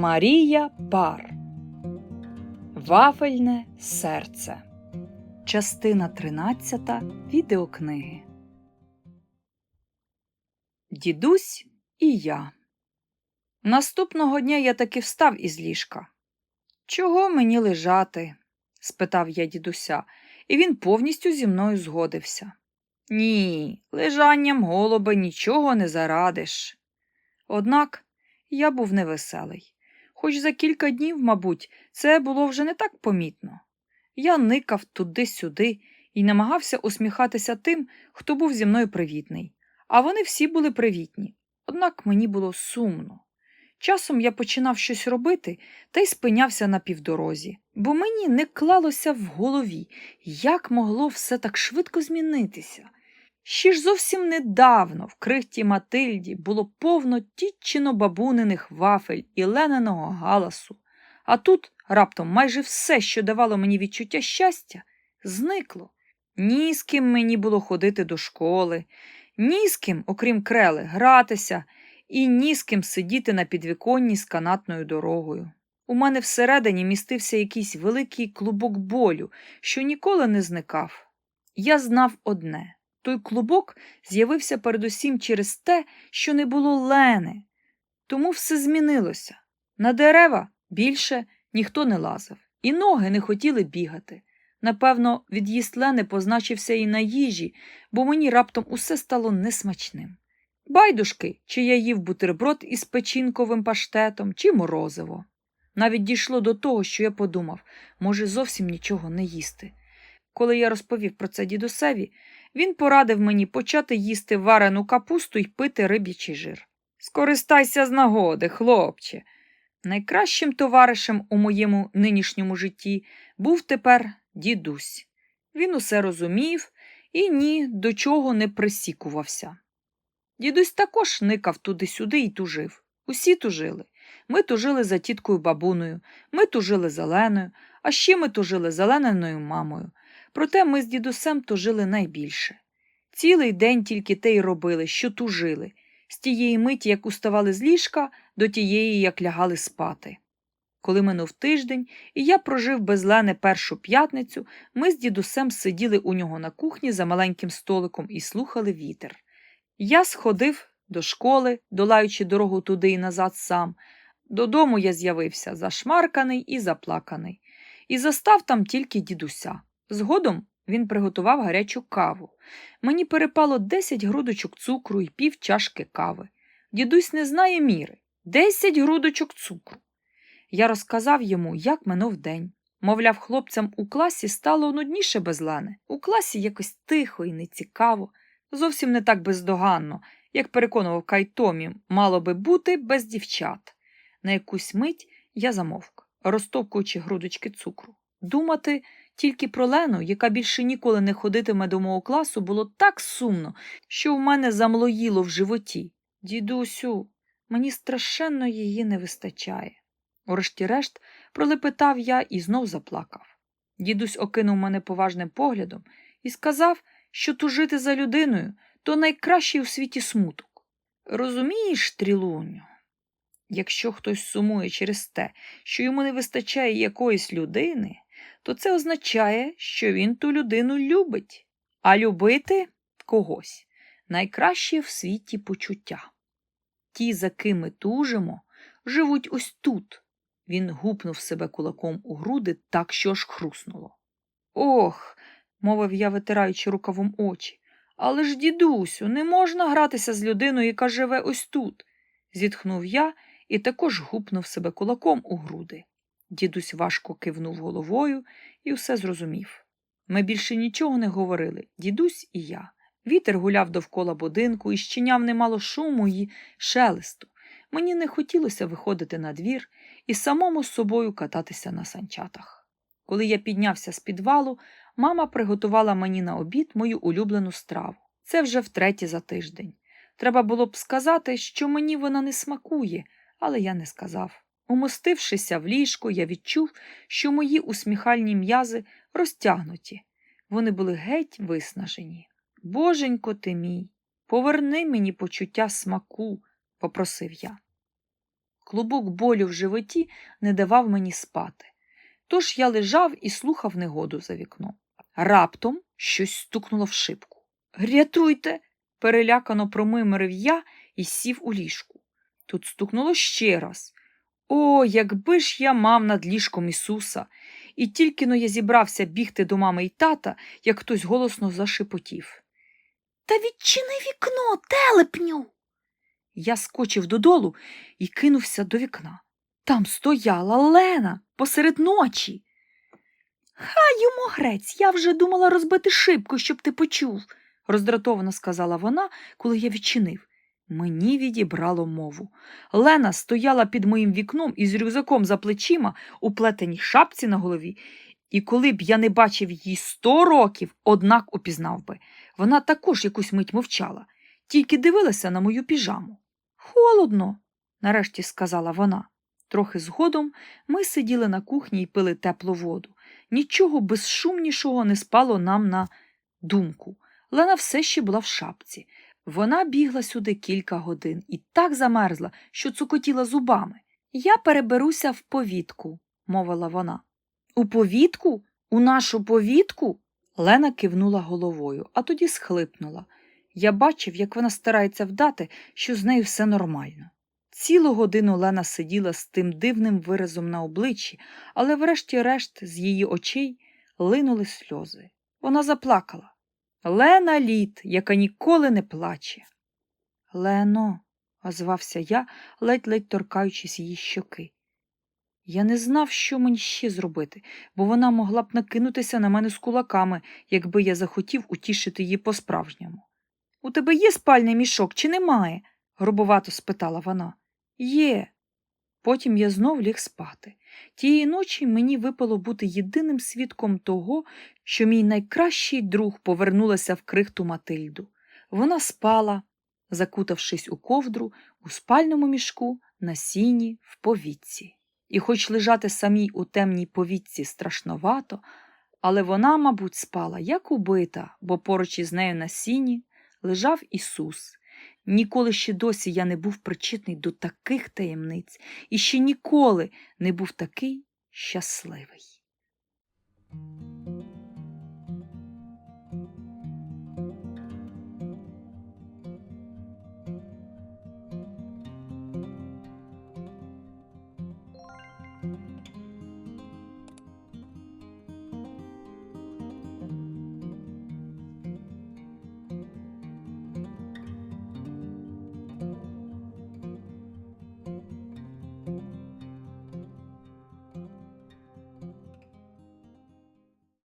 Марія Пар Вафельне серце. Частина 13 відеокниги. Дідусь і я. Наступного дня я таки встав із ліжка. Чого мені лежати? спитав я дідуся, і він повністю зі мною згодився. Ні, лежанням голубе нічого не зарадиш. Однак я був невеселий. Хоч за кілька днів, мабуть, це було вже не так помітно. Я никав туди-сюди і намагався усміхатися тим, хто був зі мною привітний, а вони всі були привітні. Однак мені було сумно. Часом я починав щось робити та й спинявся на півдорозі, бо мені не клалося в голові, як могло все так швидко змінитися. Ще ж зовсім недавно в крихті Матильді було повно тітчино бабуниних вафель і лененого галасу, а тут раптом майже все, що давало мені відчуття щастя, зникло. Ні з ким мені було ходити до школи, ні з ким, окрім крели, гратися, і ні з ким сидіти на підвіконні з канатною дорогою. У мене всередині містився якийсь великий клубок болю, що ніколи не зникав. Я знав одне. Той клубок з'явився передусім через те, що не було лени. Тому все змінилося. На дерева більше ніхто не лазив, і ноги не хотіли бігати. Напевно, від'їзд лени позначився і на їжі, бо мені раптом усе стало несмачним. Байдужки, чи я їв бутерброд із печінковим паштетом, чи морозиво. Навіть дійшло до того, що я подумав, може, зовсім нічого не їсти. Коли я розповів про це дідусеві, він порадив мені почати їсти варену капусту і пити риб'ячий жир. Скористайся з нагоди, хлопче. Найкращим товаришем у моєму нинішньому житті був тепер дідусь. Він усе розумів і ні до чого не присікувався. Дідусь також никав туди-сюди і тужив. Усі тужили. Ми тужили за тіткою бабуною, ми тужили за Леною, а ще ми тужили за Лениною мамою. Проте ми з дідусем тужили найбільше. Цілий день тільки те й робили, що тужили, з тієї миті, як уставали з ліжка, до тієї, як лягали спати. Коли минув тиждень, і я прожив без Лени першу п'ятницю, ми з дідусем сиділи у нього на кухні за маленьким столиком і слухали вітер. Я сходив до школи, долаючи дорогу туди і назад сам. Додому я з'явився зашмарканий і заплаканий, і застав там тільки дідуся. Згодом він приготував гарячу каву. Мені перепало десять грудочок цукру і пів чашки кави. Дідусь не знає міри. Десять грудочок цукру. Я розказав йому, як минув день. Мовляв, хлопцям у класі стало нудніше без Лени. У класі якось тихо і нецікаво, зовсім не так бездоганно, як переконував Кайтомі, мало би бути без дівчат. На якусь мить я замовк, розтовкуючи грудочки цукру. Думати тільки про Лену, яка більше ніколи не ходитиме до мого класу, було так сумно, що в мене замлоїло в животі. Дідусю, мені страшенно її не вистачає. Урешті-решт пролепетав я і знов заплакав. Дідусь окинув мене поважним поглядом і сказав, що тужити за людиною то найкращий у світі смуток. Розумієш, трілуню? Якщо хтось сумує через те, що йому не вистачає якоїсь людини, то це означає, що він ту людину любить, а любити когось найкраще в світі почуття. Ті, за ким ми тужимо, живуть ось тут. Він гупнув себе кулаком у груди так, що аж хруснуло. Ох, мовив я, витираючи рукавом очі. Але ж, дідусю, не можна гратися з людиною, яка живе ось тут. зітхнув я і також гупнув себе кулаком у груди. Дідусь важко кивнув головою і все зрозумів. Ми більше нічого не говорили, дідусь і я. Вітер гуляв довкола будинку і щиняв немало шуму й шелесту. Мені не хотілося виходити на двір і самому з собою кататися на санчатах. Коли я піднявся з підвалу, мама приготувала мені на обід мою улюблену страву. Це вже втретє за тиждень. Треба було б сказати, що мені вона не смакує, але я не сказав. Умостившися в ліжку, я відчув, що мої усміхальні м'язи розтягнуті. Вони були геть виснажені. Боженько ти мій, поверни мені почуття смаку, попросив я. Клубок болю в животі не давав мені спати. Тож я лежав і слухав негоду за вікном. Раптом щось стукнуло в шибку. Рятуйте. перелякано промимирив я і сів у ліжку. Тут стукнуло ще раз. О, якби ж я мав над ліжком Ісуса. І тільки но я зібрався бігти до мами й тата, як хтось голосно зашепотів. Та відчини вікно, телепню. Я скочив додолу і кинувся до вікна. Там стояла Лена посеред ночі. Хай йому грець, я вже думала розбити шибку, щоб ти почув, роздратовано сказала вона, коли я відчинив. Мені відібрало мову. Лена стояла під моїм вікном із рюкзаком за плечима у плетеній шапці на голові, і коли б я не бачив її сто років, однак упізнав би. Вона також якусь мить мовчала, тільки дивилася на мою піжаму. Холодно, нарешті сказала вона. Трохи згодом ми сиділи на кухні і пили теплу воду. Нічого безшумнішого не спало нам на думку. Лена все ще була в шапці. Вона бігла сюди кілька годин і так замерзла, що цукотіла зубами. Я переберуся в повітку, мовила вона. У повітку? У нашу повітку? Лена кивнула головою, а тоді схлипнула. Я бачив, як вона старається вдати, що з нею все нормально. Цілу годину Лена сиділа з тим дивним виразом на обличчі, але врешті-решт з її очей линули сльози. Вона заплакала. Лена літ, яка ніколи не плаче. Лено, озвався я, ледь-ледь торкаючись її щоки. Я не знав, що мені ще зробити, бо вона могла б накинутися на мене з кулаками, якби я захотів утішити її по-справжньому. У тебе є спальний мішок чи немає? грубувато спитала вона. Є. Потім я знов ліг спати. Тієї ночі мені випало бути єдиним свідком того, що мій найкращий друг повернулася в крихту Матильду. Вона спала, закутавшись у ковдру, у спальному мішку, на сіні, в повітці. І хоч лежати самій у темній повітці страшновато, але вона, мабуть, спала як убита, бо поруч із нею на сіні лежав Ісус. Ніколи ще досі я не був причетний до таких таємниць і ще ніколи не був такий щасливий.